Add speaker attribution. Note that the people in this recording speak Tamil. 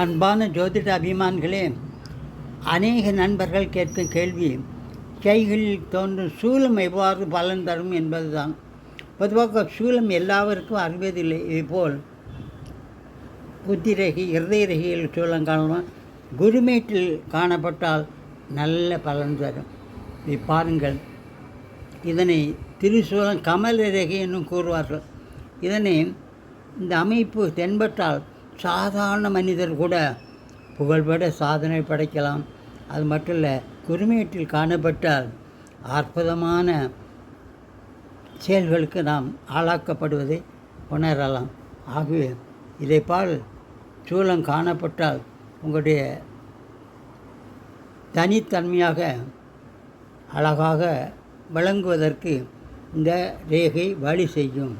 Speaker 1: அன்பான ஜோதிட அபிமான்களே அநேக நண்பர்கள் கேட்கும் கேள்வி கைகளில் தோன்றும் சூலம் எவ்வாறு பலன் தரும் என்பதுதான். பொதுவாக சூலம் எல்லாருக்கும் அறிவதில்லை. இதுபோல் புத்திரகி இருதயரகியில் சூலம் காணலாம். குருமேட்டில் காணப்பட்டால் நல்ல பலன் தரும். இதை பாருங்கள். இதனை திருசூலம் கமல ரேகை என்னும் கூறுவார்கள். இதனை இந்த அமைப்பு தென்பட்டால் சாதாரண மனிதர் கூட புகழ்பட சாதனை படைக்கலாம். அது மட்டும் இல்லை குறுமையீட்டில் காணப்பட்டால் அற்புதமான செயல்களுக்கு நாம் ஆளாக்கப்படுவதை உணரலாம். ஆகவே இதைப்பால் சூழம் காணப்பட்டால் உங்களுடைய தனித்தன்மையாக அழகாக விளங்குவதற்கு இந்த ரேகை வழி செய்யும்.